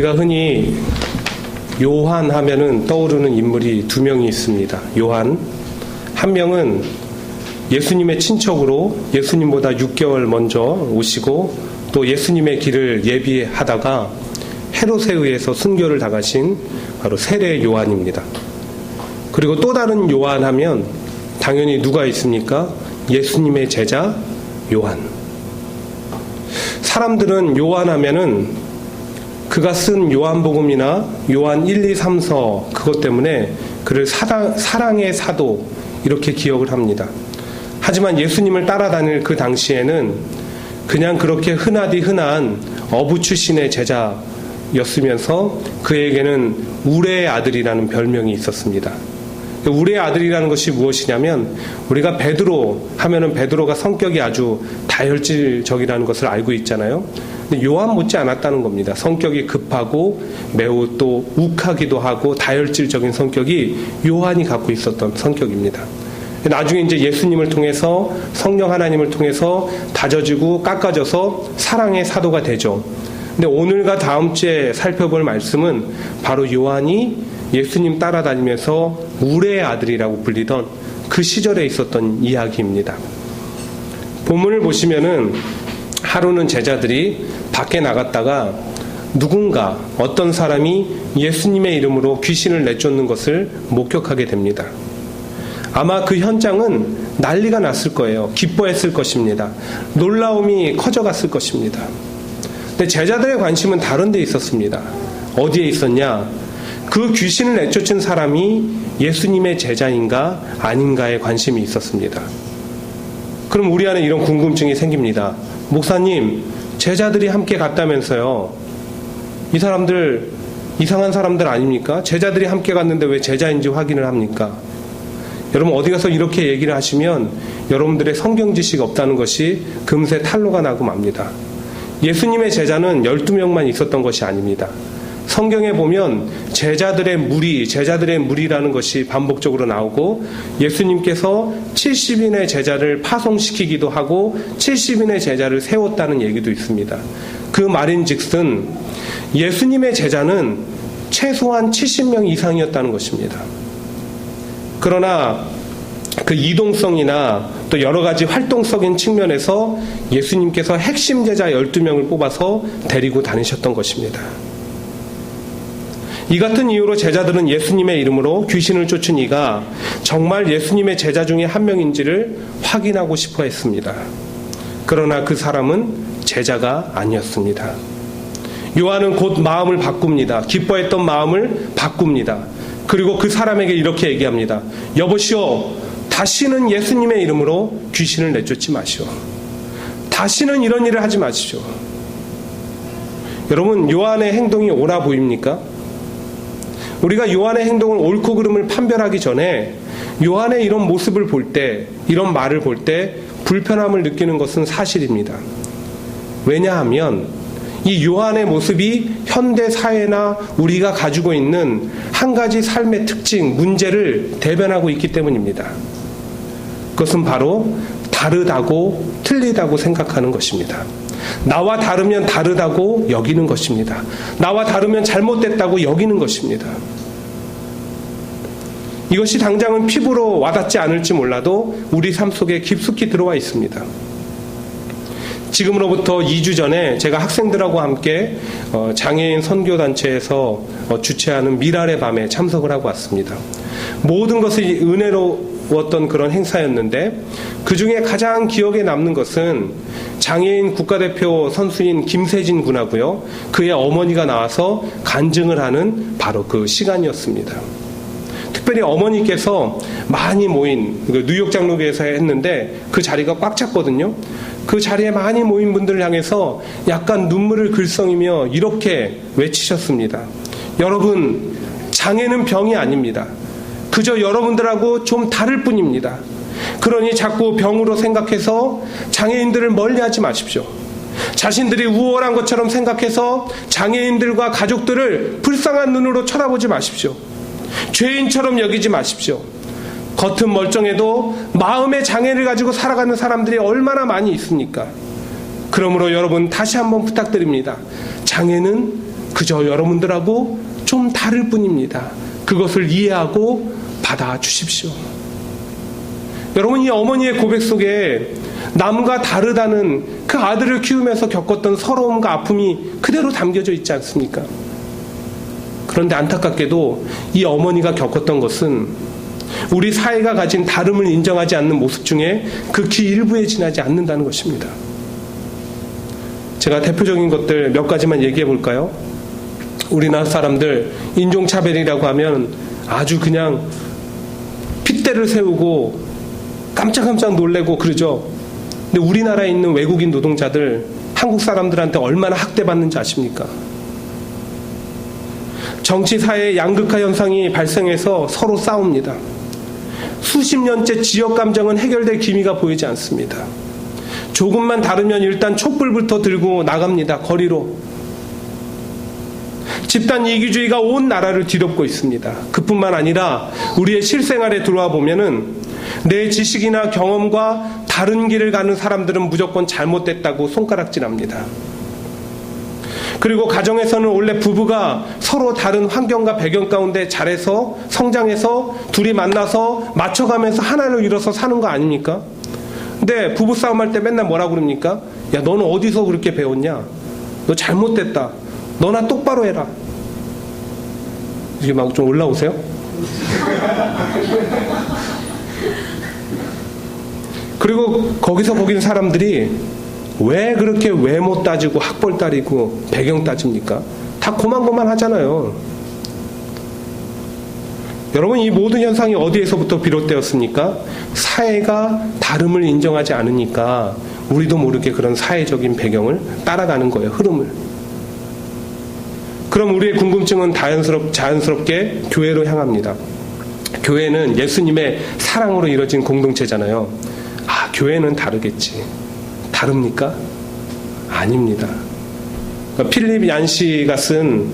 우리가 흔히 요한 하면은 떠오르는 인물이 두 명이 있습니다. 요한. 한 명은 예수님의 친척으로 예수님보다 6개월 먼저 오시고 또 예수님의 길을 예비하다가 헤롯에 의해서 순교를 당하신 바로 세례 요한입니다. 그리고 또 다른 요한 하면 당연히 누가 있습니까? 예수님의 제자 요한. 사람들은 요한 하면은 그가 쓴 요한복음이나 요한 1, 2, 3서 그것 때문에 그를 사랑, 사랑의 사도 이렇게 기억을 합니다. 하지만 예수님을 따라다닐 그 당시에는 그냥 그렇게 흔하디 흔한 어부 출신의 제자였으면서 그에게는 우레의 아들이라는 별명이 있었습니다. 우리의 아들이라는 것이 무엇이냐면 우리가 베드로 하면은 베드로가 성격이 아주 다혈질적이라는 것을 알고 있잖아요. 근데 요한 못지 않았다는 겁니다. 성격이 급하고 매우 또 욱하기도 하고 다혈질적인 성격이 요한이 갖고 있었던 성격입니다. 나중에 이제 예수님을 통해서 성령 하나님을 통해서 다져지고 깎아져서 사랑의 사도가 되죠. 근데 오늘과 다음 주에 살펴볼 말씀은 바로 요한이 예수님 따라다니면서 우레의 아들이라고 불리던 그 시절에 있었던 이야기입니다. 본문을 보시면은 하루는 제자들이 밖에 나갔다가 누군가 어떤 사람이 예수님의 이름으로 귀신을 내쫓는 것을 목격하게 됩니다. 아마 그 현장은 난리가 났을 거예요. 기뻐했을 것입니다. 놀라움이 커져갔을 것입니다. 근데 제자들의 관심은 다른 데 있었습니다. 어디에 있었냐? 그 귀신을 내쫓은 사람이 예수님의 제자인가 아닌가에 관심이 있었습니다. 그럼 우리 안에 이런 궁금증이 생깁니다. 목사님, 제자들이 함께 갔다면서요. 이 사람들 이상한 사람들 아닙니까? 제자들이 함께 갔는데 왜 제자인지 확인을 합니까? 여러분 어디 가서 이렇게 얘기를 하시면 여러분들의 성경 지식 없다는 것이 금세 탄로가 나고 맙니다. 예수님의 제자는 12명만 있었던 것이 아닙니다. 성경에 보면 제자들의 무리, 제자들의 무리라는 것이 반복적으로 나오고 예수님께서 70인의 제자를 파송시키기도 하고 70인의 제자를 세웠다는 얘기도 있습니다. 그 말인 즉슨 예수님의 제자는 최소한 70명 이상이었다는 것입니다. 그러나 그 이동성이나 또 여러 가지 활동적인 측면에서 예수님께서 핵심 제자 12명을 뽑아서 데리고 다니셨던 것입니다. 이 같은 이유로 제자들은 예수님의 이름으로 귀신을 쫓은 이가 정말 예수님의 제자 중에 한 명인지를 확인하고 싶어 했습니다. 그러나 그 사람은 제자가 아니었습니다. 요한은 곧 마음을 바꿉니다. 기뻐했던 마음을 바꿉니다. 그리고 그 사람에게 이렇게 얘기합니다. 여보시오, 다시는 예수님의 이름으로 귀신을 내쫓지 마시오. 다시는 이런 일을 하지 마시오. 여러분, 요한의 행동이 옳아 보입니까? 우리가 요한의 행동을 옳고 그름을 판별하기 전에 요한의 이런 모습을 볼 때, 이런 말을 볼 때 불편함을 느끼는 것은 사실입니다. 왜냐하면 이 요한의 모습이 현대 사회나 우리가 가지고 있는 한 가지 삶의 특징, 문제를 대변하고 있기 때문입니다. 그것은 바로 다르다고 틀리다고 생각하는 것입니다. 나와 다르면 다르다고 여기는 것입니다. 나와 다르면 잘못됐다고 여기는 것입니다. 이것이 당장은 피부로 와닿지 않을지 몰라도 우리 삶 속에 깊숙이 들어와 있습니다. 지금으로부터 2주 전에 제가 학생들하고 함께 어, 장애인 선교단체에서 어, 주최하는 미랄의 밤에 참석을 하고 왔습니다. 모든 것이 은혜로 웠던 그런 행사였는데 그 중에 가장 기억에 남는 것은 장애인 국가대표 선수인 김세진 군하고요. 그의 어머니가 나와서 간증을 하는 바로 그 시간이었습니다. 특별히 어머니께서 많이 모인 그 뉴욕 장로교에서 했는데 그 자리가 꽉 찼거든요. 그 자리에 많이 모인 분들을 향해서 약간 눈물을 글썽이며 이렇게 외치셨습니다. 여러분, 장애는 병이 아닙니다. 그저 여러분들하고 좀 다를 뿐입니다. 그러니 자꾸 병으로 생각해서 장애인들을 멀리 하지 마십시오. 자신들이 우월한 것처럼 생각해서 장애인들과 가족들을 불쌍한 눈으로 쳐다보지 마십시오. 죄인처럼 여기지 마십시오. 겉은 멀쩡해도 마음의 장애를 가지고 살아가는 사람들이 얼마나 많이 있습니까? 그러므로 여러분 다시 한번 부탁드립니다. 장애는 그저 여러분들하고 좀 다를 뿐입니다. 그것을 이해하고 받아 주십시오. 여러분, 이 어머니의 고백 속에 남과 다르다는 그 아들을 키우면서 겪었던 서러움과 아픔이 그대로 담겨져 있지 않습니까? 그런데 안타깝게도 이 어머니가 겪었던 것은 우리 사회가 가진 다름을 인정하지 않는 모습 중에 극히 일부에 지나지 않는다는 것입니다. 제가 대표적인 것들 몇 가지만 얘기해 볼까요? 우리나라 사람들 인종차별이라고 하면 아주 그냥 핏대를 세우고 깜짝깜짝 놀래고 그러죠. 근데 우리나라에 있는 외국인 노동자들 한국 사람들한테 얼마나 학대받는지 아십니까? 정치 사회 양극화 현상이 발생해서 서로 싸웁니다. 수십 년째 지역 감정은 해결될 기미가 보이지 않습니다. 조금만 다르면 일단 촛불부터 들고 나갑니다. 거리로. 집단 이기주의가 온 나라를 뒤덮고 있습니다. 그뿐만 아니라 우리의 실생활에 들어와 보면은 내 지식이나 경험과 다른 길을 가는 사람들은 무조건 잘못됐다고 손가락질합니다. 그리고 가정에서는 원래 부부가 서로 다른 환경과 배경 가운데 잘해서 성장해서 둘이 만나서 맞춰가면서 하나를 이뤄서 사는 거 아닙니까? 근데 부부 싸움 할 때 맨날 뭐라 그럽니까? 야, 너는 어디서 그렇게 배웠냐? 너 잘못됐다. 너나 똑바로 해라. 이게 막 좀 올라오세요? 그리고 거기서 거기는 사람들이 왜 그렇게 외모 따지고 학벌 따지고 배경 따집니까? 다 고만고만 하잖아요. 여러분 이 모든 현상이 어디에서부터 비롯되었습니까? 사회가 다름을 인정하지 않으니까 우리도 모르게 그런 사회적인 배경을 따라가는 거예요. 흐름을. 그럼 우리의 궁금증은 자연스럽, 자연스럽게 교회로 향합니다. 교회는 예수님의 사랑으로 이뤄진 공동체잖아요. 아, 교회는 다르겠지. 다릅니까? 아닙니다. 그러니까 필립 얀시가 쓴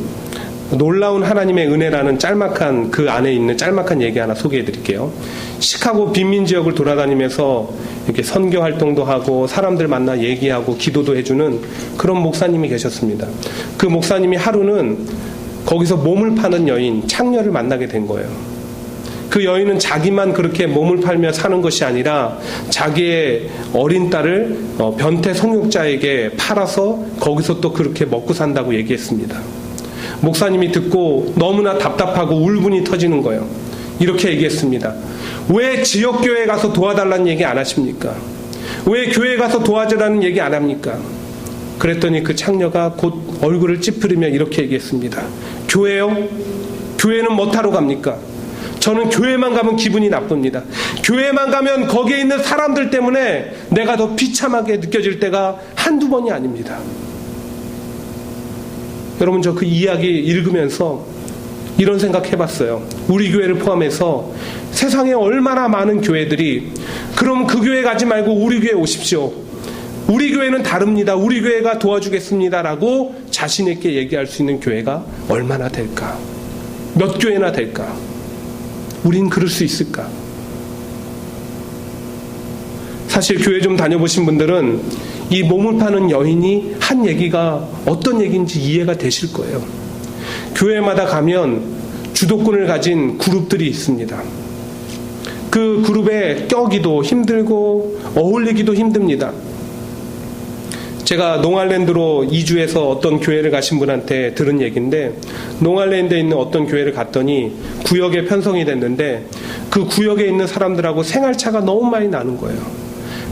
놀라운 하나님의 은혜라는 짤막한 그 안에 있는 짤막한 얘기 하나 소개해 드릴게요. 시카고 빈민 지역을 돌아다니면서 이렇게 선교 활동도 하고 사람들 만나 얘기하고 기도도 해주는 그런 목사님이 계셨습니다. 그 목사님이 하루는 거기서 몸을 파는 여인, 창녀를 만나게 된 거예요. 그 여인은 자기만 그렇게 몸을 팔며 사는 것이 아니라 자기의 어린 딸을 어, 변태 성욕자에게 팔아서 거기서 또 그렇게 먹고 산다고 얘기했습니다. 목사님이 듣고 너무나 답답하고 울분이 터지는 거예요. 이렇게 얘기했습니다. 왜 지역교회 가서 도와달라는 얘기 안 하십니까? 왜 교회 가서 도와주라는 얘기 안 합니까? 그랬더니 그 창녀가 곧 얼굴을 찌푸리며 이렇게 얘기했습니다. 교회요? 교회는 못하러 갑니까? 저는 교회만 가면 기분이 나쁩니다. 교회만 가면 거기에 있는 사람들 때문에 내가 더 비참하게 느껴질 때가 한두 번이 아닙니다. 여러분 저 그 이야기 읽으면서 이런 생각 해봤어요. 우리 교회를 포함해서 세상에 얼마나 많은 교회들이 그럼 그 교회 가지 말고 우리 교회 오십시오. 우리 교회는 다릅니다. 우리 교회가 도와주겠습니다라고 자신있게 얘기할 수 있는 교회가 얼마나 될까? 몇 교회나 될까? 우린 그럴 수 있을까? 사실 교회 좀 다녀보신 분들은 이 몸을 파는 여인이 한 얘기가 어떤 얘기인지 이해가 되실 거예요. 교회마다 가면 주도권을 가진 그룹들이 있습니다. 그 그룹에 껴기도 힘들고 어울리기도 힘듭니다. 제가 농알랜드로 이주해서 어떤 교회를 가신 분한테 들은 얘기인데 농알랜드에 있는 어떤 교회를 갔더니 구역에 편성이 됐는데 그 구역에 있는 사람들하고 생활차가 너무 많이 나는 거예요.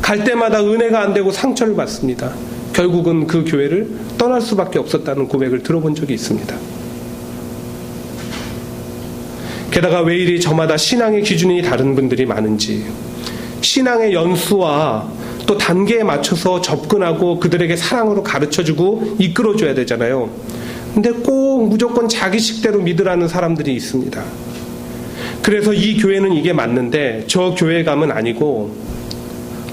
갈 때마다 은혜가 안 되고 상처를 받습니다. 결국은 그 교회를 떠날 수밖에 없었다는 고백을 들어본 적이 있습니다. 게다가 왜 이리 저마다 신앙의 기준이 다른 분들이 많은지 신앙의 연수와 또 단계에 맞춰서 접근하고 그들에게 사랑으로 가르쳐주고 이끌어줘야 되잖아요. 근데 꼭 무조건 자기 식대로 믿으라는 사람들이 있습니다. 그래서 이 교회는 이게 맞는데 저 교회 가면 아니고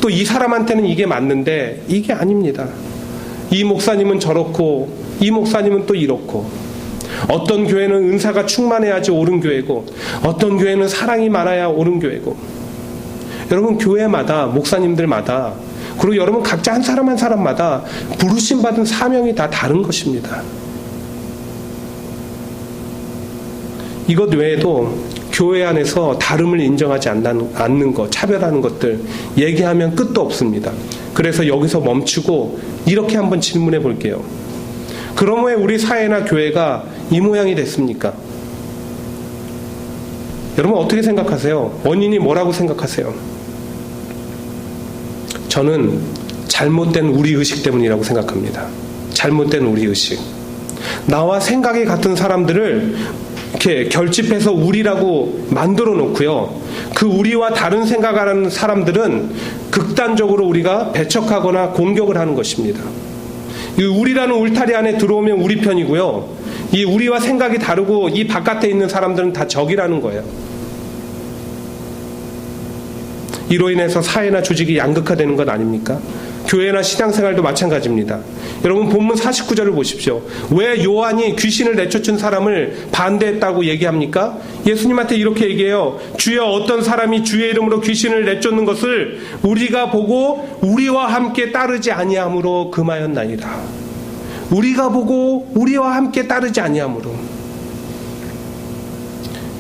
또 이 사람한테는 이게 맞는데 이게 아닙니다. 이 목사님은 저렇고 이 목사님은 또 이렇고 어떤 교회는 은사가 충만해야지 옳은 교회고 어떤 교회는 사랑이 많아야 옳은 교회고 여러분 교회마다 목사님들마다 그리고 여러분 각자 한 사람 한 사람마다 부르심 받은 사명이 다 다른 것입니다. 이것 외에도 교회 안에서 다름을 인정하지 않는, 것, 차별하는 것들 얘기하면 끝도 없습니다. 그래서 여기서 멈추고 이렇게 한번 질문해 볼게요. 그럼 왜 우리 사회나 교회가 이 모양이 됐습니까? 여러분 어떻게 생각하세요? 원인이 뭐라고 생각하세요? 저는 잘못된 우리 의식 때문이라고 생각합니다. 잘못된 우리 의식. 나와 생각이 같은 사람들을 이렇게 결집해서 우리라고 만들어 놓고요. 그 우리와 다른 생각하는 사람들은 극단적으로 우리가 배척하거나 공격을 하는 것입니다. 이 우리라는 울타리 안에 들어오면 우리 편이고요. 이 우리와 생각이 다르고 이 바깥에 있는 사람들은 다 적이라는 거예요. 이로 인해서 사회나 조직이 양극화되는 것 아닙니까? 교회나 신앙생활도 마찬가지입니다. 여러분 본문 49절을 보십시오. 왜 요한이 귀신을 내쫓은 사람을 반대했다고 얘기합니까? 예수님한테 이렇게 얘기해요. 주여 어떤 사람이 주의 이름으로 귀신을 내쫓는 것을 우리가 보고 우리와 함께 따르지 아니함으로 금하였나이다. 우리가 보고 우리와 함께 따르지 아니함으로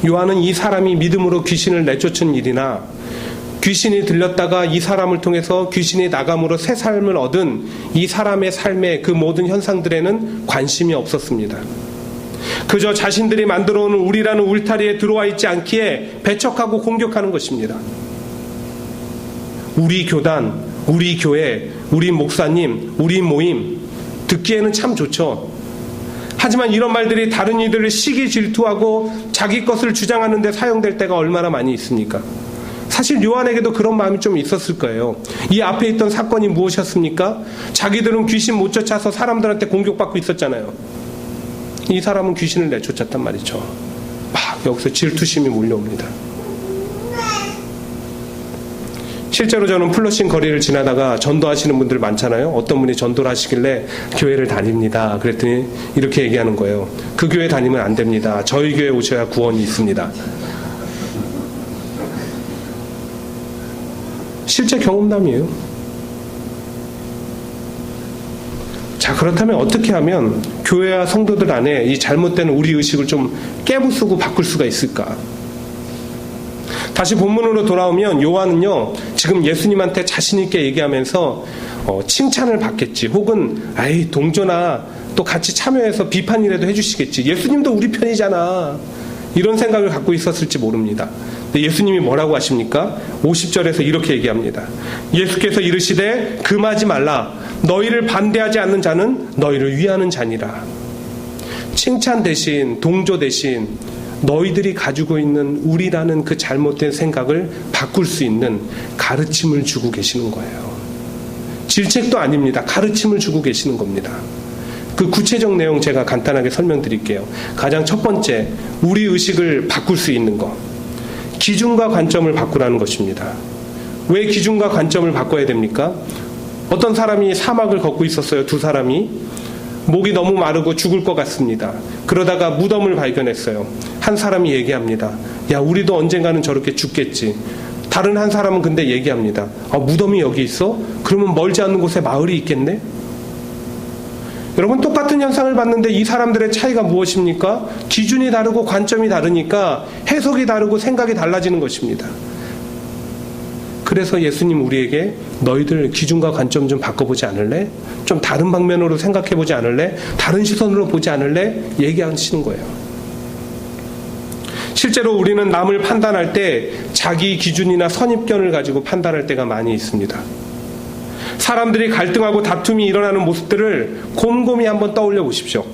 요한은 이 사람이 믿음으로 귀신을 내쫓은 일이나 귀신이 들렸다가 이 사람을 통해서 귀신이 나감으로 새 삶을 얻은 이 사람의 삶의 그 모든 현상들에는 관심이 없었습니다. 그저 자신들이 만들어 오는 우리라는 울타리에 들어와 있지 않기에 배척하고 공격하는 것입니다. 우리 교단, 우리 교회, 우리 목사님, 우리 모임, 듣기에는 참 좋죠. 하지만 이런 말들이 다른 이들을 시기 질투하고 자기 것을 주장하는데 사용될 때가 얼마나 많이 있습니까? 사실 요한에게도 그런 마음이 좀 있었을 거예요. 이 앞에 있던 사건이 무엇이었습니까? 자기들은 귀신 못 쫓아서 사람들한테 공격받고 있었잖아요. 이 사람은 귀신을 내쫓았단 말이죠. 막 여기서 질투심이 몰려옵니다. 실제로 저는 플러싱 거리를 지나다가 전도하시는 분들 많잖아요. 어떤 분이 전도를 하시길래 교회를 다닙니다. 그랬더니 이렇게 얘기하는 거예요. 그 교회 다니면 안 됩니다. 저희 교회 오셔야 구원이 있습니다. 실제 경험담이에요. 자, 그렇다면 어떻게 하면 교회와 성도들 안에 이 잘못된 우리 의식을 좀 깨부수고 바꿀 수가 있을까? 다시 본문으로 돌아오면 요한은요, 지금 예수님한테 자신있게 얘기하면서 어, 칭찬을 받겠지. 혹은, 아이, 동조나 또 같이 참여해서 비판이라도 해주시겠지. 예수님도 우리 편이잖아. 이런 생각을 갖고 있었을지 모릅니다. 예수님이 뭐라고 하십니까? 50절에서 이렇게 얘기합니다. 예수께서 이르시되 금하지 말라. 너희를 반대하지 않는 자는 너희를 위하는 자니라. 칭찬 대신 동조 대신 너희들이 가지고 있는 우리라는 그 잘못된 생각을 바꿀 수 있는 가르침을 주고 계시는 거예요. 질책도 아닙니다. 가르침을 주고 계시는 겁니다. 그 구체적 내용 제가 간단하게 설명드릴게요. 가장 첫 번째, 우리 의식을 바꿀 수 있는 것. 기준과 관점을 바꾸라는 것입니다. 왜 기준과 관점을 바꿔야 됩니까? 어떤 사람이 사막을 걷고 있었어요. 두 사람이. 목이 너무 마르고 죽을 것 같습니다. 그러다가 무덤을 발견했어요. 한 사람이 얘기합니다. 야, 우리도 언젠가는 저렇게 죽겠지. 다른 한 사람은 근데 얘기합니다. 아, 무덤이 여기 있어? 그러면 멀지 않는 곳에 마을이 있겠네? 여러분 똑같은 현상을 봤는데 이 사람들의 차이가 무엇입니까? 기준이 다르고 관점이 다르니까 해석이 다르고 생각이 달라지는 것입니다. 그래서 예수님 우리에게 너희들 기준과 관점 좀 바꿔보지 않을래? 좀 다른 방면으로 생각해보지 않을래? 다른 시선으로 보지 않을래? 얘기하시는 거예요. 실제로 우리는 남을 판단할 때 자기 기준이나 선입견을 가지고 판단할 때가 많이 있습니다. 사람들이 갈등하고 다툼이 일어나는 모습들을 곰곰이 한번 떠올려 보십시오.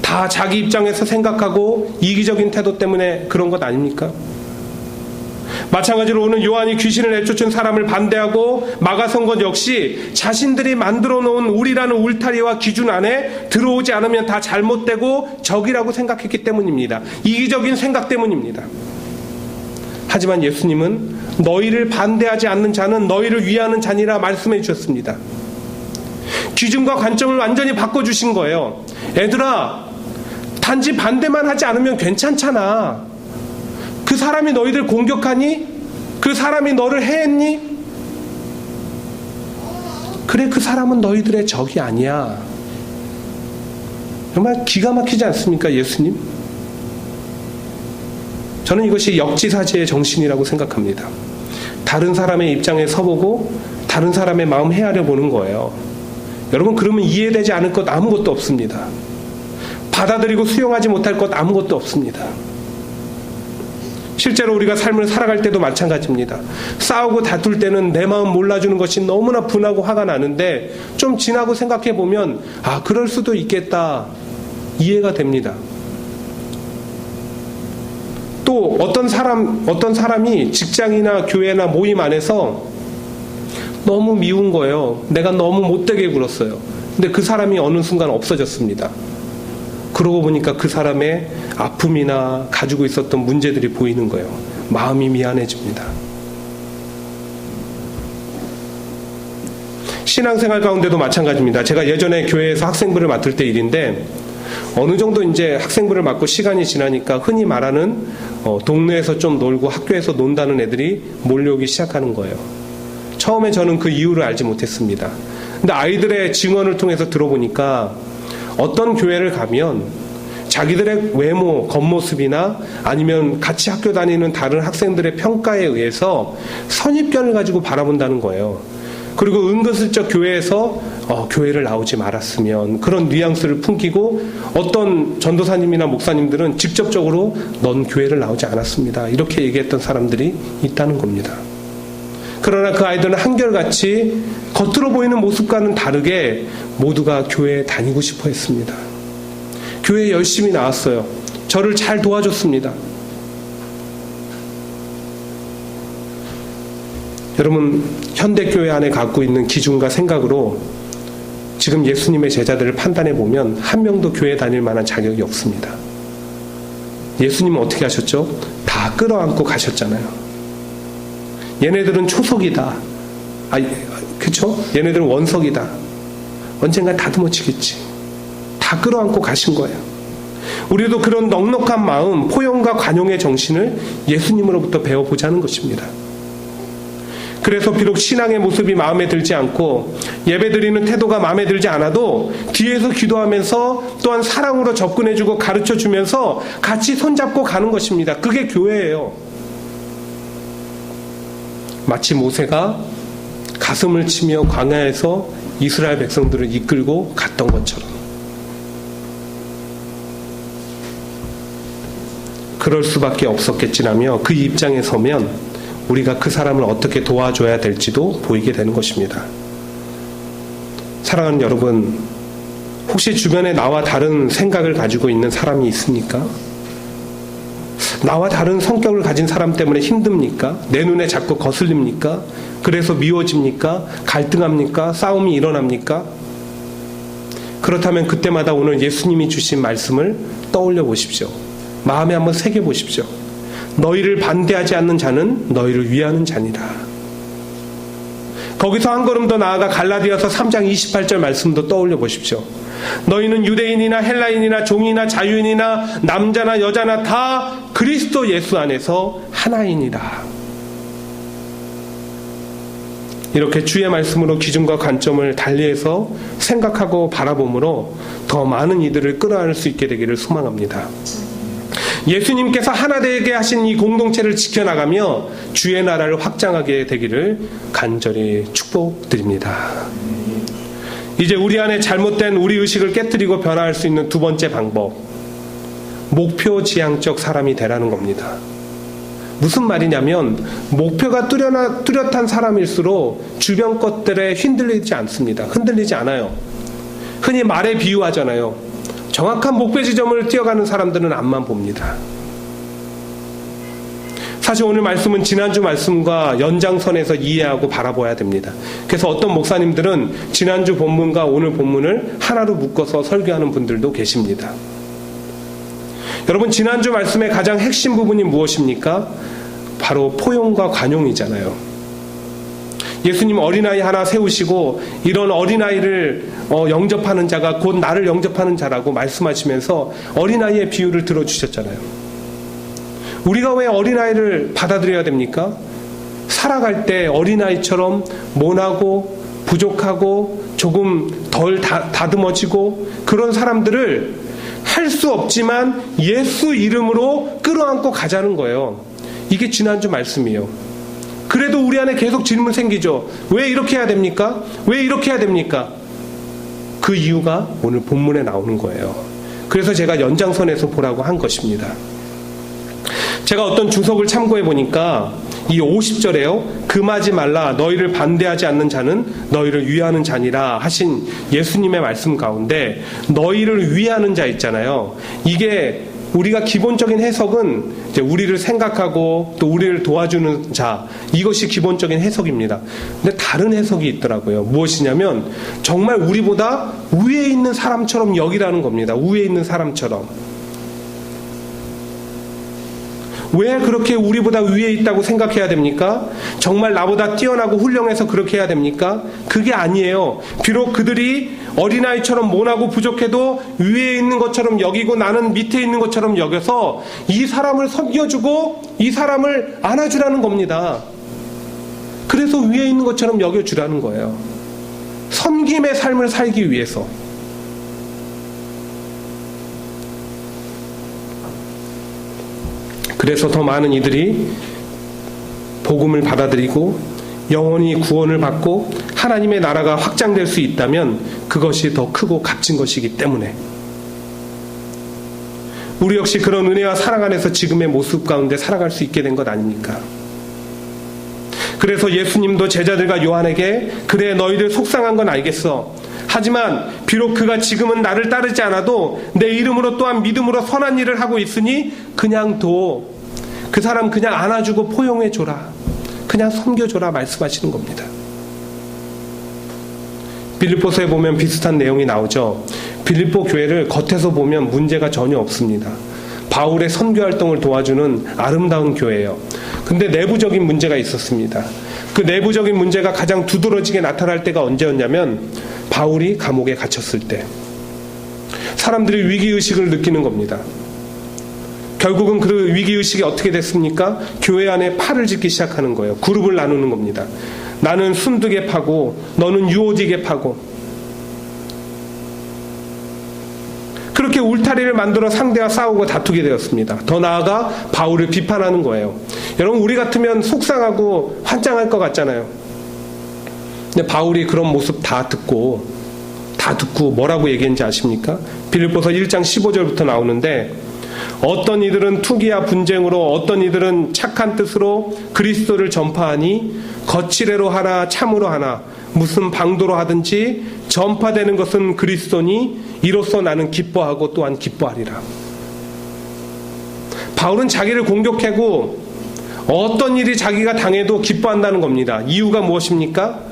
다 자기 입장에서 생각하고 이기적인 태도 때문에 그런 것 아닙니까? 마찬가지로 오늘 요한이 귀신을 내쫓은 사람을 반대하고 막아선 것 역시 자신들이 만들어 놓은 우리라는 울타리와 기준 안에 들어오지 않으면 다 잘못되고 적이라고 생각했기 때문입니다. 이기적인 생각 때문입니다. 하지만 예수님은 너희를 반대하지 않는 자는 너희를 위하는 자니라 말씀해 주셨습니다. 기준과 관점을 완전히 바꿔주신 거예요. 애들아, 단지 반대만 하지 않으면 괜찮잖아. 그 사람이 너희들 공격하니? 그 사람이 너를 해했니? 그래, 그 사람은 너희들의 적이 아니야. 정말 기가 막히지 않습니까, 예수님? 저는 이것이 역지사지의 정신이라고 생각합니다. 다른 사람의 입장에 서보고 다른 사람의 마음 헤아려 보는 거예요. 여러분 그러면 이해되지 않을 것 아무것도 없습니다. 받아들이고 수용하지 못할 것 아무것도 없습니다. 실제로 우리가 삶을 살아갈 때도 마찬가지입니다. 싸우고 다툴 때는 내 마음 몰라주는 것이 너무나 분하고 화가 나는데 좀 지나고 생각해 보면 아, 그럴 수도 있겠다. 이해가 됩니다. 또 어떤 사람, 어떤 사람이 직장이나 교회나 모임 안에서 너무 미운 거예요. 내가 너무 못되게 굴었어요. 근데 그 사람이 어느 순간 없어졌습니다. 그러고 보니까 그 사람의 아픔이나 가지고 있었던 문제들이 보이는 거예요. 마음이 미안해집니다. 신앙생활 가운데도 마찬가지입니다. 제가 예전에 교회에서 학생부를 맡을 때 일인데 어느 정도 이제 학생부를 맡고 시간이 지나니까 흔히 말하는 어, 동네에서 좀 놀고 학교에서 논다는 애들이 몰려오기 시작하는 거예요. 처음에 저는 그 이유를 알지 못했습니다. 근데 아이들의 증언을 통해서 들어보니까 어떤 교회를 가면 자기들의 외모, 겉모습이나 아니면 같이 학교 다니는 다른 학생들의 평가에 의해서 선입견을 가지고 바라본다는 거예요. 그리고 은근슬쩍 교회에서 어, 교회를 나오지 말았으면 그런 뉘앙스를 풍기고 어떤 전도사님이나 목사님들은 직접적으로 넌 교회를 나오지 않았습니다. 이렇게 얘기했던 사람들이 있다는 겁니다. 그러나 그 아이들은 한결같이 겉으로 보이는 모습과는 다르게 모두가 교회에 다니고 싶어 했습니다. 교회에 열심히 나왔어요. 저를 잘 도와줬습니다. 여러분, 현대교회 안에 갖고 있는 기준과 생각으로 지금 예수님의 제자들을 판단해 보면 한 명도 교회 다닐 만한 자격이 없습니다. 예수님은 어떻게 하셨죠? 다 끌어안고 가셨잖아요. 얘네들은 초석이다. 아, 그쵸? 얘네들은 원석이다. 언젠가 다듬어지겠지. 다 끌어안고 가신 거예요. 우리도 그런 넉넉한 마음, 포용과 관용의 정신을 예수님으로부터 배워보자는 것입니다. 그래서 비록 신앙의 모습이 마음에 들지 않고 예배드리는 태도가 마음에 들지 않아도 뒤에서 기도하면서 또한 사랑으로 접근해주고 가르쳐 주면서 같이 손잡고 가는 것입니다. 그게 교회예요. 마치 모세가 가슴을 치며 광야에서 이스라엘 백성들을 이끌고 갔던 것처럼. 그럴 수밖에 없었겠지라며 그 입장에 서면 우리가 그 사람을 어떻게 도와줘야 될지도 보이게 되는 것입니다. 사랑하는 여러분, 혹시 주변에 나와 다른 생각을 가지고 있는 사람이 있습니까? 나와 다른 성격을 가진 사람 때문에 힘듭니까? 내 눈에 자꾸 거슬립니까? 그래서 미워집니까? 갈등합니까? 싸움이 일어납니까? 그렇다면 그때마다 오늘 예수님이 주신 말씀을 떠올려 보십시오. 마음에 한번 새겨 보십시오. 너희를 반대하지 않는 자는 너희를 위하는 자니라. 거기서 한 걸음 더 나아가 갈라디아서 3장 28절 말씀도 떠올려 보십시오. 너희는 유대인이나 헬라인이나 종이나 자유인이나 남자나 여자나 다 그리스도 예수 안에서 하나이니라. 이렇게 주의 말씀으로 기준과 관점을 달리해서 생각하고 바라봄으로 더 많은 이들을 끌어안을 수 있게 되기를 소망합니다. 예수님께서 하나 되게 하신 이 공동체를 지켜나가며 주의 나라를 확장하게 되기를 간절히 축복드립니다. 이제 우리 안에 잘못된 우리 의식을 깨뜨리고 변화할 수 있는 두 번째 방법. 목표 지향적 사람이 되라는 겁니다. 무슨 말이냐면 목표가 뚜렷한, 뚜렷한 사람일수록 주변 것들에 흔들리지 않습니다. 흔들리지 않아요. 흔히 말에 비유하잖아요. 정확한 목표 지점을 뛰어가는 사람들은 앞만 봅니다. 사실 오늘 말씀은 지난주 말씀과 연장선에서 이해하고 바라봐야 됩니다. 그래서 어떤 목사님들은 지난주 본문과 오늘 본문을 하나로 묶어서 설교하는 분들도 계십니다. 여러분, 지난주 말씀의 가장 핵심 부분이 무엇입니까? 바로 포용과 관용이잖아요. 예수님 어린아이 하나 세우시고 이런 어린아이를 어, 영접하는 자가 곧 나를 영접하는 자라고 말씀하시면서 어린아이의 비유를 들어주셨잖아요. 우리가 왜 어린아이를 받아들여야 됩니까? 살아갈 때 어린아이처럼 모나고 부족하고 조금 덜 다, 다듬어지고 그런 사람들을 할할수 없지만 예수 이름으로 끌어안고 가자는 거예요. 이게 지난주 말씀이에요. 그래도 우리 안에 계속 질문 생기죠. 왜 이렇게 해야 됩니까? 왜 이렇게 해야 됩니까? 그 이유가 오늘 본문에 나오는 거예요. 그래서 제가 연장선에서 보라고 한 것입니다. 제가 어떤 주석을 참고해 보니까 이 50절에요. 금하지 말라 너희를 반대하지 않는 자는 너희를 위하는 자니라 하신 예수님의 말씀 가운데 너희를 위하는 자 있잖아요. 이게 우리가 기본적인 해석은 이제 우리를 생각하고 또 우리를 도와주는 자 이것이 기본적인 해석입니다. 근데 다른 해석이 있더라고요. 무엇이냐면 정말 우리보다 위에 있는 사람처럼 여기라는 겁니다. 위에 있는 사람처럼. 왜 그렇게 우리보다 위에 있다고 생각해야 됩니까? 정말 나보다 뛰어나고 훌륭해서 그렇게 해야 됩니까? 그게 아니에요. 비록 그들이 어린아이처럼 모나고 부족해도 위에 있는 것처럼 여기고 나는 밑에 있는 것처럼 여겨서 이 사람을 섬겨주고 이 사람을 안아주라는 겁니다. 그래서 위에 있는 것처럼 여겨주라는 거예요. 섬김의 삶을 살기 위해서. 그래서 더 많은 이들이 복음을 받아들이고 영원히 구원을 받고 하나님의 나라가 확장될 수 있다면 그것이 더 크고 값진 것이기 때문에 우리 역시 그런 은혜와 사랑 안에서 지금의 모습 가운데 살아갈 수 있게 된 것 아닙니까? 그래서 예수님도 제자들과 요한에게 그래 너희들 속상한 건 알겠어. 하지만 비록 그가 지금은 나를 따르지 않아도 내 이름으로 또한 믿음으로 선한 일을 하고 있으니 그냥 둬. 그 사람 그냥 안아주고 포용해 줘라. 그냥 섬겨 줘라 말씀하시는 겁니다. 빌립보서에 보면 비슷한 내용이 나오죠. 빌립보 교회를 겉에서 보면 문제가 전혀 없습니다. 바울의 선교 활동을 도와주는 아름다운 교회예요. 근데 내부적인 문제가 있었습니다. 그 내부적인 문제가 가장 두드러지게 나타날 때가 언제였냐면 바울이 감옥에 갇혔을 때 사람들이 위기 의식을 느끼는 겁니다. 결국은 그 위기 의식이 어떻게 됐습니까? 교회 안에 팔을 짓기 시작하는 거예요. 그룹을 나누는 겁니다. 나는 순두개 파고 너는 유오디게 파고 그렇게 울타리를 만들어 상대와 싸우고 다투게 되었습니다. 더 나아가 바울을 비판하는 거예요. 여러분 우리 같으면 속상하고 환장할 것 같잖아요. 근데 바울이 그런 모습 다 듣고 다 듣고 뭐라고 얘기했는지 아십니까? 빌립보서 1장 15절부터 나오는데 어떤 이들은 투기와 분쟁으로 어떤 이들은 착한 뜻으로 그리스도를 전파하니 거칠애로 하나 참으로 하나 무슨 방도로 하든지 전파되는 것은 그리스도니 이로써 나는 기뻐하고 또한 기뻐하리라. 바울은 자기를 공격하고 어떤 일이 자기가 당해도 기뻐한다는 겁니다. 이유가 무엇입니까?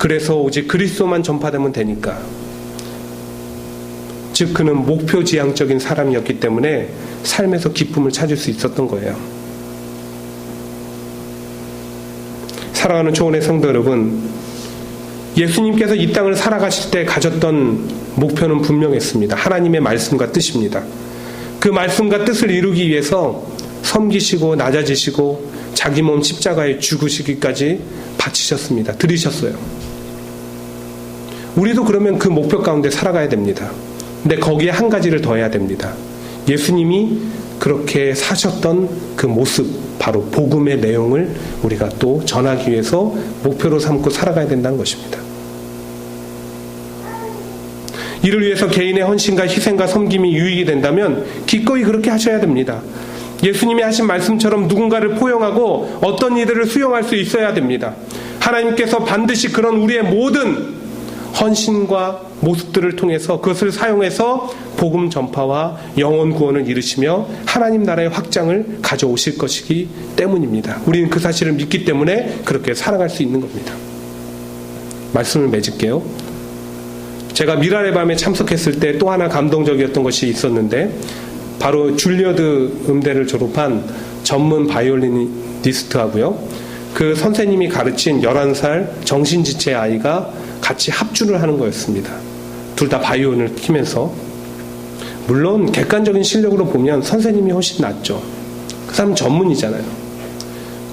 그래서 오직 그리스도만 전파되면 되니까. 즉 그는 목표 지향적인 사람이었기 때문에 삶에서 기쁨을 찾을 수 있었던 거예요. 사랑하는 초원의 성도 여러분, 예수님께서 이 땅을 살아가실 때 가졌던 목표는 분명했습니다. 하나님의 말씀과 뜻입니다. 그 말씀과 뜻을 이루기 위해서 섬기시고 낮아지시고 자기 몸 십자가에 죽으시기까지 바치셨습니다. 들이셨어요. 우리도 그러면 그 목표 가운데 살아가야 됩니다. 근데 거기에 한 가지를 더해야 됩니다. 예수님이 그렇게 사셨던 그 모습, 바로 복음의 내용을 우리가 또 전하기 위해서 목표로 삼고 살아가야 된다는 것입니다. 이를 위해서 개인의 헌신과 희생과 섬김이 유익이 된다면 기꺼이 그렇게 하셔야 됩니다. 예수님이 하신 말씀처럼 누군가를 포용하고 어떤 이들을 수용할 수 있어야 됩니다. 하나님께서 반드시 그런 우리의 모든 헌신과 모습들을 통해서 그것을 사용해서 복음 전파와 영원 구원을 이루시며 하나님 나라의 확장을 가져오실 것이기 때문입니다. 우리는 그 사실을 믿기 때문에 그렇게 살아갈 수 있는 겁니다. 말씀을 맺을게요. 제가 미랄의 밤에 참석했을 때 또 하나 감동적이었던 것이 있었는데 바로 줄리어드 음대를 졸업한 전문 바이올리니스트하고요. 그 선생님이 가르친 11살 정신지체 아이가 같이 합주를 하는 거였습니다. 둘 다 바이올린을 키면서 물론 객관적인 실력으로 보면 선생님이 훨씬 낫죠. 그 사람 전문이잖아요.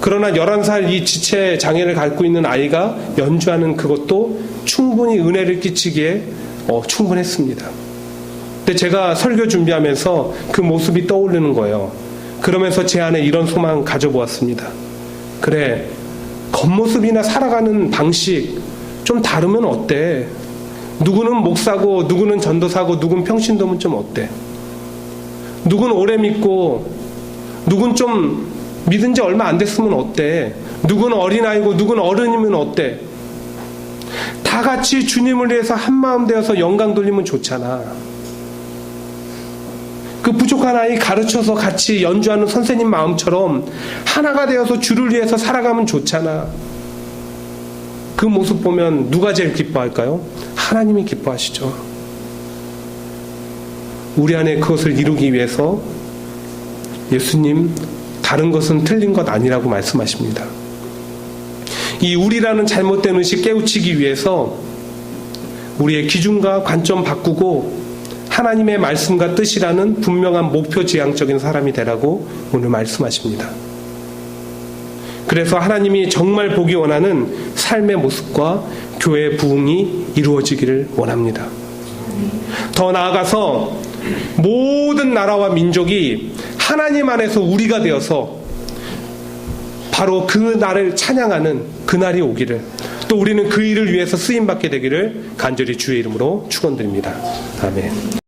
그러나 11살 이 지체 장애를 갖고 있는 아이가 연주하는 그것도 충분히 은혜를 끼치기에 어, 충분했습니다. 근데 제가 설교 준비하면서 그 모습이 떠오르는 거예요. 그러면서 제 안에 이런 소망 가져보았습니다. 그래, 겉모습이나 살아가는 방식 좀 다르면 어때? 누구는 목사고, 누구는 전도사고, 누구는 평신도면 좀 어때? 누군 오래 믿고, 누군 좀 믿은 지 얼마 안 됐으면 어때? 누군 어린아이고, 누군 어른이면 어때? 다 같이 주님을 위해서 한마음 되어서 영광 돌리면 좋잖아. 그 부족한 아이 가르쳐서 같이 연주하는 선생님 마음처럼 하나가 되어서 주를 위해서 살아가면 좋잖아. 그 모습 보면 누가 제일 기뻐할까요? 하나님이 기뻐하시죠. 우리 안에 그것을 이루기 위해서 예수님 다른 것은 틀린 것 아니라고 말씀하십니다. 이 우리라는 잘못된 의식 깨우치기 위해서 우리의 기준과 관점 바꾸고 하나님의 말씀과 뜻이라는 분명한 목표 지향적인 사람이 되라고 오늘 말씀하십니다. 그래서 하나님이 정말 보기 원하는 삶의 모습과 교회 부흥이 이루어지기를 원합니다. 더 나아가서 모든 나라와 민족이 하나님 안에서 우리가 되어서 바로 그 날을 찬양하는 그 날이 오기를 또 우리는 그 일을 위해서 쓰임 받게 되기를 간절히 주의 이름으로 축원드립니다. 아멘.